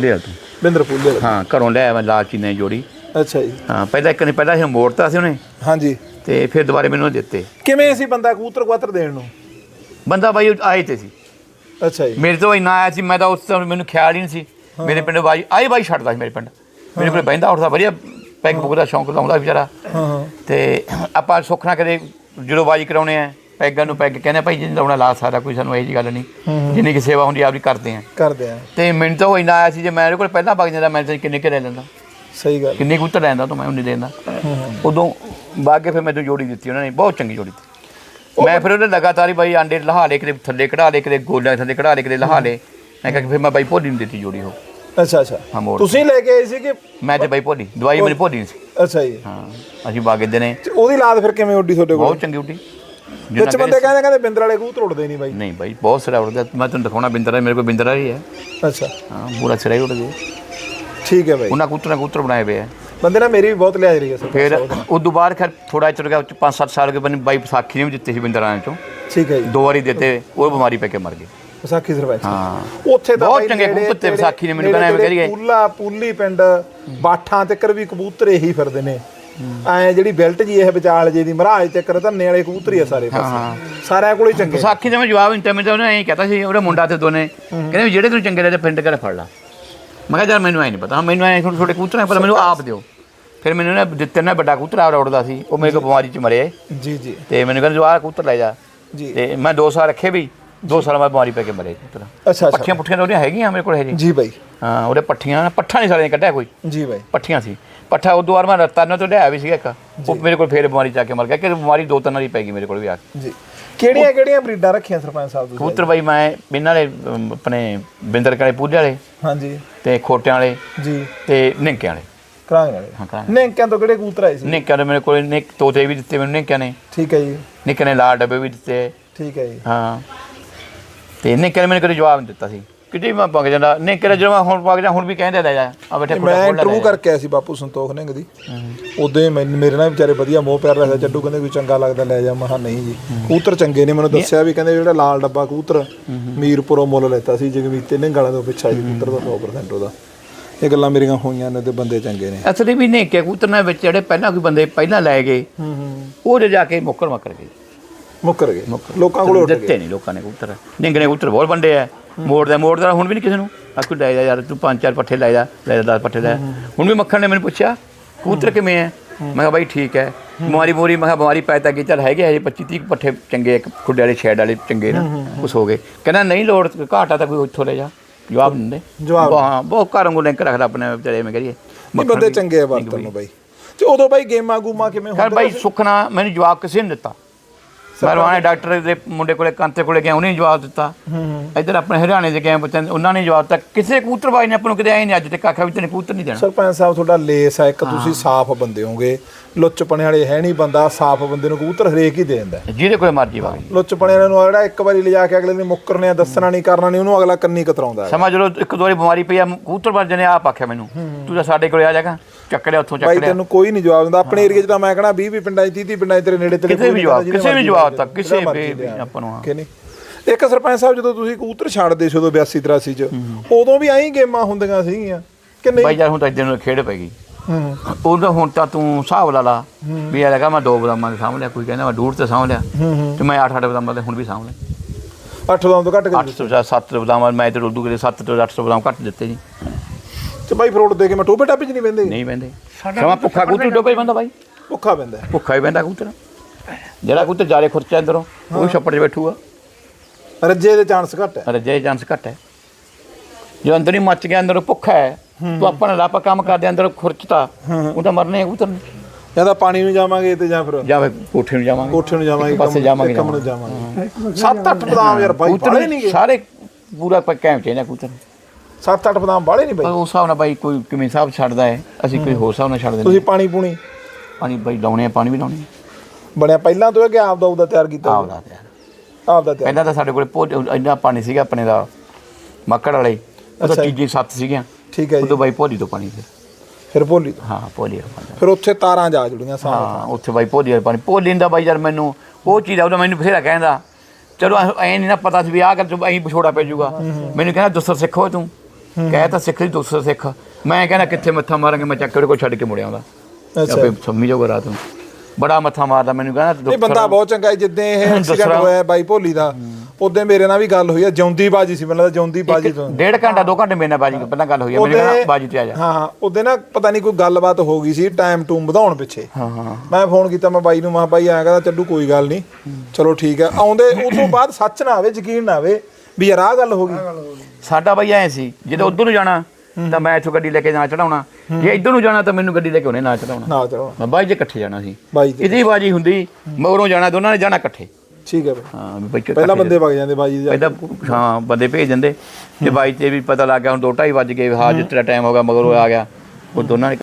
ਲਿਆ ਤੂੰ। ਬਿੰਦਰ ਵਾਲਾ। ਹਾਂ ਘਰੋਂ ਲਿਆ ਮੈਂ ਲਾਲਚੀ ਨੇ ਜੋੜੀ। ਅੱਛਾ ਜੀ। ਹਾਂ ਪਹਿਲਾਂ ਇੱਕ ਨੇ ਪਹਿਲਾਂ ਸੀ ਮੋੜਤਾ ਸੀ ਉਹਨੇ। ਹਾਂਜੀ। ਤੇ ਫਿਰ ਦੁਬਾਰੇ ਮੈਨੂੰ ਦਿੱਤੇ। ਕਿਵੇਂ ਸੀ ਬੰਦਾ ਕਬੂਤਰ ਕਬੂਤਰ ਦੇਣ ਨੂੰ? ਬੰਦਾ ਬਾਈ ਉਹ ਆਏ ਤੇ ਸੀ। ਅੱਛਾ ਜੀ। ਮੇਰੇ ਤੋਂ ਇੰਨਾ ਆਇਆ ਸੀ ਮੈਂ ਤਾਂ ਉਸ ਤੋਂ ਮੈਨੂੰ ਖਿਆਲ ਹੀ ਨਹੀਂ ਸੀ। ਮੇਰੇ ਪਿੰਡ ਬਾਈ ਆਈ ਬਾਈ ਛੱਡਦਾ ਸੀ ਮੇਰੇ ਪਿੰਡ। ਮੇਰੇ ਕੋਲ ਬਹਿੰਦਾ ਉੱਠਦਾ ਵਧੀਆ ਪੈਗ ਪੁੱਗ ਦਾ ਸ਼ੌਂਕ ਲਾਉਂਦਾ ਵਿਚਾਰਾ। ਹਾਂ ਹਾਂ। ਤੇ ਆਪਾਂ ਸੁੱਖਣਾ ਕਦੇ ਜਦੋਂ ਬਾਜੀ ਕਰਾਉਣੇ ਆ ਪੈਗਾਂ ਨੂੰ ਪੈਗ ਕਹਿੰਦੇ ਆ, ਭਾਈ ਜਿੰਨਾ ਲਾਉਣਾ ਲਾ ਸਕਦਾ ਕੋਈ ਸਾਨੂੰ ਇਹ ਜੀ ਗੱਲ ਨਹੀਂ। ਜਿੰਨੀ ਕਿ ਸੇਵਾ ਹੁੰਦੀ ਆਪਦੀ ਕਰਦੇ ਆ। ਕਰਦੇ ਆ। ਤੇ ਮੈਨੂੰ ਤਾਂ ਉਹ ਇੰਨਾ ਆਇਆ ਸੀ ਜੇ ਮੇਰੇ ਕੋਲ ਪਹਿਲਾਂ ਵਗ ਜਾਂਦਾ ਮੈਂ ਤਾਂ ਕਿੰਨੇ ਕਿ ਲੈ ਲੈਂਦਾ। ਸਹੀ ਗੱਲ। ਕਿੰਨੇ ਕੁ ਉੱਤਰ ਲੈਂਦਾ ਤਾਂ ਮੈਂ ਉਨੀ ਦੇਂਦਾ। ਉਦੋਂ ਬਾਗੇ ਫਿਰ ਮੈਨੂੰ ਜੋੜੀ ਦਿੱਤੀ ਉਹਨਾਂ ਨੇ ਬਹੁਤ ਚੰਗੀ ਜੋੜੀ ਦਿੱਤੀ। ਮੈਂ ਫਿਰ ਉਹਨੇ ਲਗਾਤਾਰ ਹੀ ਬਾਈ ਆਂਡੇ ਲਹਾ ਲੇ ਕਿਤੇ ਥੱਲੇ ਕਢਾ ਲੇ ਕਿਤੇ ਗੋਲਿਆਂ ਥੱਲੇ ਕਢਾ ਲੇ ਕਿਤੇ ਲਹਾ ਲੇ ਮੈਂ ਕਿਹਾ ਕਿ ਫਿਰ ਮੈਂ ਬਾਈ ਭੋਲੀ ਨੂੰ ਦਿੱਤੀ ਜੋੜੀ ਉਹ। ਅੱਛਾ ਅੱਛਾ। ਹਾਂ ਮੋੜ। ਤੁਸੀਂ ਲੈ ਕੇ ਆਏ ਸੀ ਕਿ ਮੈਂ ਤੇ ਬਾਈ ਭੋਲੀ ਦਵਾਈ ਮੇਰੀ ਭੋਲੀ ਸੀ। ਅੱਛਾ ਜੀ। ਹਾਂ ਅਸੀਂ ਬਾਗੇ ਦੇ ਨੇ। ਉਹਦੀ ਲਾਦ ਫਿਰ ਕਿਵੇਂ ਉੱਡੀ ਤੁਹਾਡੇ ਕੋਲ? ਬਹੁਤ ਚੰਗੀ ਉੱਡੀ। ਵਿੱਚ ਬੰਦੇ ਕਹਿੰਦੇ ਕਹਿੰਦੇ ਬਿੰਦਰ ਵਾਲੇ ਕਬੂਤਰ ਉੱਡਦੇ ਨਹੀਂ ਬਾਈ। ਨਹੀਂ ਬਾਈ ਬਹੁਤ ਸਿਰਾ ਉੱਡਦਾ ਮੈਂ ਤੁਹਾਨੂੰ ਦਿਖਾਉਣਾ ਬਿੰਦਰਾ ਮੇਰੇ ਕੋਲ ਬਿੰਦਰਾ ਹੀ ਹੈ। ਅੱਛਾ। ਹਾਂ ਪੂਰਾ ਸਿਰਾ ਹੀ ਉੱਡਦੇ ਠੀਕ ਹੈ ਬਾਈ। ਉਹਨਾਂ ਕੂਤਰਾਂ ਕੂਤਰ ਬਣਾਏ ਹੋਏ ਆ। ਬੰਦੇ ਨਾਲ ਮੇਰੀ ਵੀ ਬਹੁਤ ਲਿਆਜ ਰਹੀ ਹੈ ਸਰ। ਫਿਰ ਉਦੋਂ ਬਾਅਦ ਖੈਰ ਥੋੜਾ ਚਿਰ ਗਿਆ 5-7 ਸਾਲ ਕੇ ਬੰਨ ਬਾਈ ਵਿਸਾਖੀ ਨੇ ਵੀ ਦਿੱਤੇ ਸੀ ਬਿੰਦਰਾਂ ਚੋਂ। ਠੀਕ ਹੈ ਜੀ। ਦੋ ਵਾਰੀ ਦਿੱਤੇ ਉਹ ਬਿਮਾਰੀ ਪੈ ਕੇ ਮਰ ਗਏ। ਵਿਸਾਖੀ ਸਰਪੰਚ ਹਾਂ। ਉੱਥੇ ਤਾਂ ਬਹੁਤ ਚੰਗੇ ਕਬੂਤਰ ਤੇ ਵਿਸਾਖੀ ਨੇ ਮੈਨੂੰ ਕਹਿੰਦਾ ਐਵੇਂ ਕਰੀਏ। ਪੂਲਾ ਪੂਲੀ ਪਿੰਡ ਬਾਠਾਂ ਤੱਕਰ ਵੀ ਕਬੂਤਰ ਇਹੀ ਫਿਰਦੇ ਨੇ। ਐ ਜਿਹੜੀ ਬੈਲਟ ਜੀ ਇਹ ਵਿਚਾਲ ਜੇ ਦੀ ਮਹਾਰਾਜ ਤੱਕਰ ਧੰਨੇ ਵਾਲੇ ਕਬੂਤਰ ਹੀ ਆ ਸਾਰੇ ਪਾਸੇ। ਸਾਰਿਆਂ ਕੋਲ ਹੀ ਚੰਗੇ। ਵਿਸਾਖੀ ਦਾ ਮੈਂ ਜਵਾਬ ਤਾਂ ਉਹਨੇ ਐਂ ਕਹਤਾ ਸੀ ਉਹਦੇ ਮੁੰਡਾ ਤੇ ਦੋਨੇ। ਕਹਿੰਦੇ ਜਿਹੜੇ ਤੈਨੂੰ ਚੰਗੇ ਲੱਗਦੇ ਪਿੰਡ ਕਰ ਫੜ ਲਾ। ਮੈਂ ਕਿਹਾ ਯਾਰ ਮੈਨੂੰ ਐ ਨਹੀਂ ਪਤਾ। ਮੈਨੂੰ ਐ ਛੋਟੇ ਛੋਟੇ ਕਬੂਤਰ ਐ ਪਤਾ ਮੈਨੂੰ ਆਪ ਦਿਓ। ਫਿਰ ਮੈਨੂੰ ਨਾ ਦਿੱਤੇ ਨਾ ਵੱਡਾ ਕਬੂਤਰ ਆ ਉੱਡਦਾ ਸੀ। ਉਹ ਮੇਰੇ ਕੋਲ ਬਿਮਾਰੀ ਚ ਮਰਿਆ ਜੀ ਜੀ। ਤੇ ਮੈਨੂੰ ਕਹਿੰਦੇ ਜੋ ਆਹ ਕਬੂਤਰ ਲੈ ਜਾ। ਜੀ। ਤੇ ਮੈਂ 2 ਸਾਲ ਰੱਖੇ ਵੀ 2 ਸਾਲ ਬਾਅਦ ਬਿਮਾਰੀ ਪੈ ਕੇ ਮਰੇ ਕਬੂਤਰ। ਅੱਛਾ ਅੱਛਾ। ਪੱਠੀਆਂ ਪੁੱਠੀਆਂ ਤਾਂ ਉਹਦੀਆਂ ਹੈਗੀਆਂ ਮੇਰੇ ਕੋਲ ਹਜੇ। ਜੀ ਬਾਈ। ਹਾਂ ਉਹਦੇ ਪੱਠੀਆਂ ਪੱਠਾ ਨਹੀਂ ਸਾਲੇ ਕੱਢਿਆ ਕੋਈ। ਜੀ ਬਾਈ। ਪੱਠੀਆਂ ਸੀ। ਪੱਠਾ ਉਦੋਂ ਵਾਰ ਮੈਂ ਰਤਾਨਾ ਤੋਂ ਲਿਆ ਵੀ ਸੀਗਾ ਇੱਕ। ਉਹ ਮੇਰੇ ਕੋਲ ਫੇਰ ਬਿਮਾਰੀ ਚਾ ਕੇ ਮਰ ਗਿਆ ਕਿ ਬਿਮਾਰੀ ਦੋ ਤਿੰਨ ਵਾਰੀ ਪੈ ਗਈ ਮੇਰੇ ਕੋਲ ਵੀ ਆ। ਕੇ ਜੀ। ਕਿਹੜੀਆਂ ਕਿਹੜੀਆਂ ਬਰੀਡਾਂ ਰੱਖੀਆਂ ਸਰਪੰਚ ਸਾਹਿਬ ਤੁਸੀਂ? ਕਬੂਤਰ ਬਾਈ ਮੈਂ ਇਹਨਾਂ ਵਾਲੇ ਅਮ, ਆਪਣੇ ਬਿੰਦਰ ਕਾਲੇ ਪੂਜੇ ਵਾਲੇ ਹਾਂਜੀ। ਤੇ ਖੋਟਿਆਂ ਵਾਲੇ ਜੀ। ਤੇ ਨਿੰਕਿਆਂ ਵਾਲੇ। ਕਰਾਂਗੇ ਹਾਂ ਨਿੰਕਿਆਂ ਤੋਂ ਕਿਹੜੇ ਕਬੂਤਰ ਆਏ ਸੀ? ਨਿੰਕਿਆਂ ਦੇ ਮੇਰੇ ਕੋਲ ਨਿੱਕ ਤੋਤੇ ਵੀ ਦਿੱਤੇ ਮੈਨੂੰ ਨਿੰਕਿਆਂ ਨੇ। ਠੀਕ ਹੈ ਜੀ। ਨਿੱਕੇ ਨੇ ਲਾਲ ਡੱਬੇ ਵੀ ਦਿੱਤੇ। ਠੀਕ ਹੈ ਜੀ। ਹਾਂ। ਤੇ ਨਿੱਕੇ ਨੇ ਮੈਨੂੰ ਕਦੇ ਜਵਾਬ ਨਹੀਂ ਦਿੱਤਾ ਸੀ। ਕਿਤੇ ਵੀ ਮੈਂ ਪੱਕ ਜਾਂਦਾ ਨਿੱਕੇ ਨੇ ਜਦੋਂ ਮੈਂ ਹੁਣ ਪੱਕ ਜਾ ਹੁਣ ਵੀ ਕਹਿੰਦੇ ਲੈ ਜਾ। ਆ ਬੈਠੇ ਮੈਂ ਇੰਟਰਵਿਊ ਕਰਕੇ ਆਇਆ ਸੀ ਬਾਪੂ ਸੰਤੋਖ ਸਿੰਘ ਦੀ। ਉਦੋਂ ਹੀ ਮੈਨੂੰ ਮੇਰੇ ਨਾਲ ਵਿਚਾਰੇ ਵਧੀਆ ਮੋਹ ਪਿਆਰ ਰੱਖਦਾ ਚੱਡੂ ਕਹਿੰਦੇ ਕੋਈ ਚੰਗਾ ਲੱਗਦਾ ਲੈ ਜਾ। ਮਹਾ ਨਹੀਂ ਜੀ ਕਬੂਤਰ ਚੰਗੇ ਨੇ ਮੈਨੂੰ ਦੱਸਿਆ ਵੀ ਕਹਿੰਦੇ ਜਿਹੜਾ ਲਾਲ ਡੱਬਾ ਕਬੂਤਰ ਮੀਰਪੁਰੋਂ ਮੁੱਲ ਲੈਤਾ ਸੀ ਜਗਮੀਤੇ ਨੇ ਗਾਲਾਂ ਤੋਂ ਪਿੱਛਾ ਜੀ ਕਬੂਤਰ ਦਾ 100% ਉਹਦਾ। ਇਹ ਗੱਲਾਂ ਮੇਰੀਆਂ ਹੋਈਆਂ ਨੇ ਤੇ ਬੰਦੇ ਚੰਗੇ ਨੇ। ਅਸਲੀ ਵੀ ਨਿੱਕੇ ਕਬੂਤਰ ਨੇ ਵਿੱਚ ਜਿਹੜੇ ਪਹਿਲਾਂ ਕੋਈ ਬੰਦੇ ਪਹਿਲਾਂ ਲੈ ਗਏ ਹੂੰ ਹੂੰ। ਉਹ ਜੇ ਜਾ ਕੇ ਮੁੱਕਰ ਮੱਕਰ ਗਏ। ਮੁੱਕਰ। ਗਏ ਲੋਕਾਂ ਕੋਲ ਉੱਠ ਗਏ। ਦਿੱਤੇ ਨਹੀਂ ਲੋਕਾਂ ਨੇ ਕਬੂਤਰ। ਨਿੰਗੇ ਨੇ ਕਬੂਤਰ ਬਹੁਤ ਵੰਡੇ ਆ। ਮੋੜਦਾ ਮੋੜਦਾ ਹੁਣ ਵੀ ਨਹੀਂ ਕਿਸੇ ਨੂੰ? ਆਕੂ ਲੈ ਜਾ ਯਾਰ ਤੂੰ ਪੰਜ ਚਾਰ ਪੱਠੇ ਲੈ ਜਾ ਲੈ ਜਾ 10 ਪੱਠੇ ਲੈ। ਹੁਣ ਵੀ ਮੱਖਣ ਨੇ ਮੈਨੂੰ ਪੁੱਛਿਆ ਕਬੂਤਰ ਕਿਵੇਂ ਹੈ? ਮੈਂ ਕਿਹਾ ਬਾਈ ਠੀਕ ਹੈ। ਬਿਮਾਰੀ ਬੋਰੀ ਮੈਂ ਕਿਹਾ ਬਿਮਾਰੀ ਪੈ ਤਾਂ ਗਈ ਚੱਲ ਹੈਗੇ ਹਜੇ 25 30 ਪੱਠੇ ਚੰਗੇ ਇੱਕ ਖੁੱਡੇ ਵਾਲੇ ਸ਼ੈਡ ਵਾਲੇ ਚੰਗੇ ਨਾ ਕੁਛ ਹੋ ਗਏ। ਕਹਿੰਦਾ ਨਹੀਂ ਲੋੜ ਘਾਟਾ ਤਾਂ ਕੋਈ ਉੱਥੋਂ ਲੈ ਜਾ। ਜਵਾਬ ਦਿੰਦੇ। ਜਵਾਬ ਹਾਂ ਬਹੁਤ ਘਰੋਂ ਨੂੰ ਲਿੰਕ ਰੱਖਦਾ ਆਪਣੇ ਵਿਚਾਰੇ ਮੈਂ ਕਰੀਏ ਨਹੀਂ ਬੰਦੇ ਚੰਗੇ ਆ ਵਰਤਨ ਨੂੰ ਬਾਈ। ਤੇ ਉਦੋਂ ਬਾਈ ਗੇਮਾਂ ਗੂਮਾਂ ਕਿਵੇਂ ਹੁੰਦੇ ਬਾਈ ਸੁਖਣਾ ਮੈਨੂੰ ਜਵਾਬ ਕਿਸੇ ਨੇ ਦਿੱਤਾ। ਮੈਂ ਰਵਾਨੇ ਡਾਕਟਰ ਦੇ ਮੁੰਡੇ ਕੋਲੇ ਕਾਂਤੇ ਕੋਲੇ ਗਿਆ ਉਹਨੇ ਜਵਾਬ ਦਿੱਤਾ। ਇੱਧਰ ਆਪਣੇ ਹਰਿਆਣੇ ਦੇ ਗਏ ਬੱਚਿਆਂ ਉਹਨਾਂ ਨੇ ਜਵਾਬ ਦਿੱਤਾ। ਕਿਸੇ ਕਬੂਤਰ ਬਾਈ ਨੇ ਆਪਾਂ ਨੂੰ ਕਦੇ ਆਏ ਨਹੀਂ ਅੱਜ ਤੱਕ ਆਖਿਆ ਵੀ ਤੈਨੂੰ ਕਬੂਤਰ ਨਹੀਂ ਦੇਣਾ। ਸਰਪੰਚ ਸਾਹਿਬ ਤੁਹਾਡਾ ਲੇਸ ਆ ਇੱਕ ਤੁਸੀਂ ਸਾਫ਼ ਬੰਦੇ ਹੋਗੇ ਲੁੱਚਪਣੇ ਵਾਲੇ ਹੈ ਨਹੀਂ ਬੰਦਾ ਸਾਫ਼ ਬੰਦੇ ਨੂੰ ਕਬੂਤਰ ਹਰੇਕ ਹੀ ਦੇ ਦਿੰਦਾ। ਜਿਹਦੇ ਕੋਲੇ ਮਰਜ਼ੀ ਵਗ ਲੁੱਚਪਣੇ ਵਾਲੇ ਨੂੰ ਜਿਹੜਾ ਇੱਕ ਵਾਰੀ ਲਿਜਾ ਕੇ ਅਗਲੇ ਨੇ ਮੁੱਕਰਨੇ ਆ ਦੱਸਣਾ ਨਹੀਂ ਕਰਨਾ ਨਹੀਂ ਉਹਨੂੰ ਅਗਲਾ ਕੰਨੀ ਕਤਰਾਉਂਦਾ। ਸਮਝ ਲਓ ਇੱਕ ਦੋ ਵਾਰੀ ਬਿਮਾਰੀ ਪਈ ਆ ਕਬੂਤਰ ਵਰਜੇ ਨੇ ਆਪ ਆਖਿਆ ਮੈਨੂੰ ਤੂੰ ਤਾਂ ਸਾਡੇ ਕੋਲੇ ਆ ਜਾਗਾ ਚੱਕ ਲਿਆ ਉੱਥੋਂ ਚੱਕ ਬਾਈ ਲਿਆ। ਤੈਨੂੰ ਕੋਈ ਨਹੀਂ ਜਵਾਬ ਦਿੰਦਾ। ਆਪਣੇ ਏਰੀਆ 'ਚ ਤਾਂ ਮੈਂ ਕਹਣਾ 20 20 ਪਿੰਡਾਂ 'ਚ 30 30 ਪਿੰਡਾਂ 'ਚ ਤੇਰੇ ਨੇੜੇ ਤੇਰੇ ਕਿਸੇ ਵੀ ਜਵਾਬ ਕਿਸੇ ਵੀ ਜਵਾਬ ਤੱਕ ਕਿਸੇ ਵੀ। ਆਪਾਂ ਨੂੰ ਹਾਂ। ਕਿ ਨਹੀਂ? ਇੱਕ ਸਰਪੰਚ ਸਾਹਿਬ ਜਦੋਂ ਤੁਸੀਂ ਕਬੂਤਰ ਛੱਡਦੇ ਸੀ ਉਦੋਂ 82 83 'ਚ ਉਦੋਂ ਵੀ ਐਂ ਗੇਮਾਂ ਹੁੰਦੀਆਂ ਸੀਗੀਆਂ ਕਿ ਨਹੀਂ? ਬਾਈ ਯਾਰ ਹੁਣ ਤਾਂ ਇਦਾਂ ਨੂੰ ਖੇਡ ਪੈ ਗਈ। ਹੂੰ ਉਦੋਂ ਹੁਣ ਤਾਂ ਤੂੰ ਹਿਸਾਬ ਲਾ ਲਾ ਵੀ ਇਹ ਲਗਾ ਮੈਂ ਦੋ ਬਦਾਮਾਂ ਦੇ ਸਾਂਭ ਲਿਆ ਕੋਈ ਕਹਿੰਦਾ ਮੈਂ ਡੂੜ ਤੇ ਹੂੰ ਤੇ ਮੈਂ 8-8 ਬਦਾਮਾਂ ਦੇ ਹੁਣ ਵੀ ਲਿਆ। 8 ਤੋਂ ਤੋਂ ਘੱਟ 8 ਗਏ ਤੋਂ 7 ਬਦਾਮਾਂ ਮੈਂ ਤੇ ਉਦੋਂ ਕਿਤੇ 7 ਤੋਂ 800 ਬਦਾਮ ਘੱਟ ਦਿੱਤੇ ਜੀ। ਤੇ ਬਾਈ ਫਰੋਡ ਦੇ ਕੇ ਮੈਂ ਟੋਪੇ ਟਾਪੇ 'ਚ ਨਹੀਂ ਬੰਦੇ ਨਹੀਂ ਪੈਂਦੇ ਸਮਾਂ ਭੁੱਖਾ ਕਬੂਤਰ ਡੋਬੇ ਬੰਦਾ ਬਾਈ। ਭੁੱਖਾ ਪੈਂਦਾ। ਹੈ। ਭੁੱਖਾ ਹੀ ਪੈਂਦਾ ਕਬੂਤਰ। ਜਿਹੜਾ ਕਬੂਤਰ ਜਾਰੇ ਖੁਰਚਾ ਅੰਦਰੋਂ ਉਹ ਛੱਪੜ 'ਚ ਬੈਠੂਗਾ। ਰੱਜੇ ਦੇ ਚਾਂਸ ਘੱਟ ਹੈ। ਰੱਜੇ ਚਾਂਸ ਘੱਟ ਹੈ। ਜੋ ਅੰਦਰ ਹੀ ਮੱਚ ਗਿਆ ਅੰਦਰੋਂ ਭੁੱਖਾ ਹੈ ਤੂੰ ਆਪਣਾ ਲਾਪਾ ਕੰਮ ਕਰਦੇ ਅੰਦਰ ਖੁਰਚਤਾ ਉਹ ਤਾਂ ਮਰਨੇ ਕਬੂਤਰ। ਨੇ ਜਾਂ ਤਾਂ ਪਾਣੀ ਨੂੰ ਜਾਵਾਂਗੇ ਤੇ ਜਾਂ ਫਿਰ ਜਾਂ ਫਿਰ ਕੋਠੇ ਨੂੰ ਜਾਵਾਂਗੇ। ਕੋਠੇ ਨੂੰ ਜਾਵਾਂਗੇ ਪਾਸੇ ਜਾਵਾਂਗੇ ਕੰਮ ਨੂੰ ਜਾਵਾਂਗੇ। ਸੱਤ ਅੱਠ ਬਦਾਮ ਯਾਰ ਬਾਈ ਬਾਲੇ ਨਹੀਂ ਸਾਰੇ ਪੂਰਾ ਕੈਂਪ ਚਾਹੀਦਾ ਕਬੂਤਰ। ਸੱਤ ਅੱਠ ਬਦਾਮ ਬਾਲੇ ਨਹੀਂ ਬਾਈ। ਉਸ ਹਿਸਾਬ ਨਾਲ ਬਾਈ ਕੋਈ ਕਿਵੇਂ ਹਿਸਾਬ ਛੱਡਦਾ ਹੈ ਅਸੀਂ ਕੋਈ ਹੋਰ ਹਿਸਾਬ ਨਾਲ ਛੱਡ ਦਿੰਦੇ ਤੁਸੀਂ ਪਾਣੀ ਪੂਣੀ ਪਾਣੀ ਬਾਈ ਲਾਉਣੇ ਆ ਪਾਣੀ ਵੀ ਲਾਉਣੇ ਬਣਿਆ। ਪਹਿਲਾਂ ਤੋਂ ਹੈ ਕਿ ਆਪ ਦਾ ਉਹਦਾ ਤਿਆਰ ਕੀਤਾ ਆ ਆਪਦਾ ਯਾਰ ਆਪ ਦਾ ਤਿਆਰ। ਪਹਿਲਾਂ ਤਾਂ ਸਾਡੇ ਕੋਲੇ ਪੋ ਇੰਨਾ ਪਾਣੀ ਸੀਗਾ ਆਪਣੇ ਦਾ ਮੱਕੜ ਵਾਲੇ। ਉਹ। ਚੀਜ਼ੀ ਸੱਤ ਸੀਗੀਆਂ। ਠੀਕ ਹੈ ਜੀ। ਉਦੋਂ ਬਾਈ ਭੋਲੀ ਤੋਂ ਪਾਣੀ ਫਿਰ ਫਿਰ ਭੋਲੀ ਤੋਂ। ਹਾਂ ਭੋਲੀ ਦਾ ਫਿਰ ਉੱਥੇ ਤਾਰਾਂ ਜਾ ਜੁੜੀਆਂ ਸਾਹ ਹਾਂ ਉੱਥੇ ਬਾਈ ਭੋਲੀ ਦਾ ਪਾਣੀ। ਭੋਲੀ ਦਾ ਬਾਈ ਯਾਰ ਮੈਨੂੰ ਉਹ ਚੀਜ਼ ਆ ਉਹਦਾ ਮੈਨੂੰ ਬਥੇਰਾ ਕਹਿੰਦਾ। ਚਲੋ ਐ ਨਹੀਂ ਨਾ ਪਤਾ ਸੀ ਵੀ ਆਹ ਕਰ ਤੂੰ ਐਂ ਵਿਛੋੜਾ ਪੈ ਜਾਊਗਾ। ਮੈਨੂੰ ਕਹਿੰਦਾ ਦੁਸਰ ਸਿੱਖੋ ਤੂੰ। ਕਹਿ ਤਾਂ ਸਿੱਖ ਦੀ ਦੂਸਰਾ ਸਿੱਖ। ਮੈਂ ਕਹਿੰਦਾ ਕਿੱਥੇ ਮੱਥਾ ਮਾਰਾਂਗੇ? ਮੈਂ ਚੱਕ ਕੇ ਛੱਡ ਕੇ ਮੁੜ ਆਉਂਦਾ। ਅੱਛਾ। ਆਪੇ ਸੰਮੀ ਜਾਊਗਾ ਰਾਤ ਨੂੰ। ਬੜਾ ਮੱਥਾ ਮਾਰਦਾ ਮੈਨੂੰ ਕਹਿੰਦਾ ਨਹੀਂ ਬੰਦਾ ਬਹੁਤ ਚੰਗਾ ਹੈ ਜਿੱਦਾਂ ਇਹ ਐਕਸੀਡੈਂਟ ਹੋਇਆ ਬਾਈ ਭੋਲੀ ਦਾ ਉਦੋਂ ਮੇਰੇ ਨਾਲ ਵੀ ਗੱਲ ਹੋਈ ਆ ਜਿਉਂਦੀ ਬਾਜੀ ਸੀ ਮੈਨੂੰ ਲੱਗਦਾ ਜਿਉਂਦੀ ਬਾਜੀ ਤੋਂ। ਡੇਢ ਘੰਟਾ ਦੋ ਘੰਟੇ ਮੇਰੇ ਨਾਲ ਬਾਜੀ ਪਹਿਲਾਂ ਗੱਲ ਹੋਈ ਹੈ ਮੈਨੂੰ ਕਹਿੰਦਾ ਉਹਦੇ- ਬਾਜੀ ਤੇ ਆ ਜਾ। ਹਾਂ ਹਾਂ ਉਹਦੇ ਨਾ ਪਤਾ ਨਹੀਂ ਕੋਈ ਗੱਲਬਾਤ ਹੋ ਗਈ ਸੀ ਟਾਈਮ ਟੂਮ ਵਧਾਉਣ ਪਿੱਛੇ। ਹਾਂ ਹਾਂ। ਮੈਂ ਫੋਨ ਕੀਤਾ ਮੈਂ ਬਾਈ ਨੂੰ ਮੈਂ ਬਾਈ ਆਇਆ ਕਹਿੰਦਾ ਚੱਡੂ ਕੋਈ ਗੱਲ ਨਹੀਂ। ਚਲੋ ਠੀਕ ਹੈ ਆਉਂਦੇ ਉਸ ਤੋਂ ਬਾਅਦ ਸੱਚ ਨਾ ਆਵੇ ਯਕੀਨ ਨਾ ਆਵੇ ਵੀ ਯਾਰ ਆਹ ਗੱਲ ਹੋ ਗਈ। ਸਾਡਾ ਬਈ ਐ ਸੀ ਜਦੋਂ ਉਧਰ ਨੂੰ ਜਾਣਾ ਤਾਂ ਮੈਂ ਇੱਥੋਂ ਗੱਡੀ ਲੈ ਕੇ ਨਾ ਚੜਾਉਣਾ। ਜੇ ਇੱਧਰ ਨੂੰ ਜਾਣਾ ਤਾਂ ਮੈਨੂੰ ਗੱਡੀ ਲੈ ਕੇ ਉਹਨੇ ਨਾ ਚੜਾਉਣਾ। ਨਾ ਚਲੋ ਮੈਂ ਬਾਈ ਜੇ ਇਕੱਠੇ ਜਾਣਾ ਸੀ। ਬਾਈ ਇਹਦੀ ਬਾਜੀ ਹੁੰਦੀ ਮਗਰੋਂ ਜਾਣਾ ਦੋਨਾਂ ਨੇ ਜਾਣਾ ਇਕੱਠੇ। ਠੀਕ ਹੈ ਬਾਈ। ਹਾਂ ਵੀ ਬਈ ਇਕੱਠੇ ਪਹਿਲਾਂ ਬੰਦੇ ਵਗ ਜਾਂਦੇ ਬਾਜੀ ਦੇ ਪਹਿਲਾਂ ਹਾਂ ਬੰਦੇ ਭੇਜ ਦਿੰਦੇ। ਤੇ ਬਾਈ ਤੇ ਵੀ ਪਤਾ ਲੱਗ ਗਿਆ ਹੁਣ 2:30 ਵੱਜ ਗਏ ਹਾਂ ਜਿੱਤਰਾ ਟਾਈਮ ਹੋ ਗਿਆ ਮਗਰੋਂ ਆ ਗਿਆ। ਉਹ ਦੋਨਾਂ ਨੇ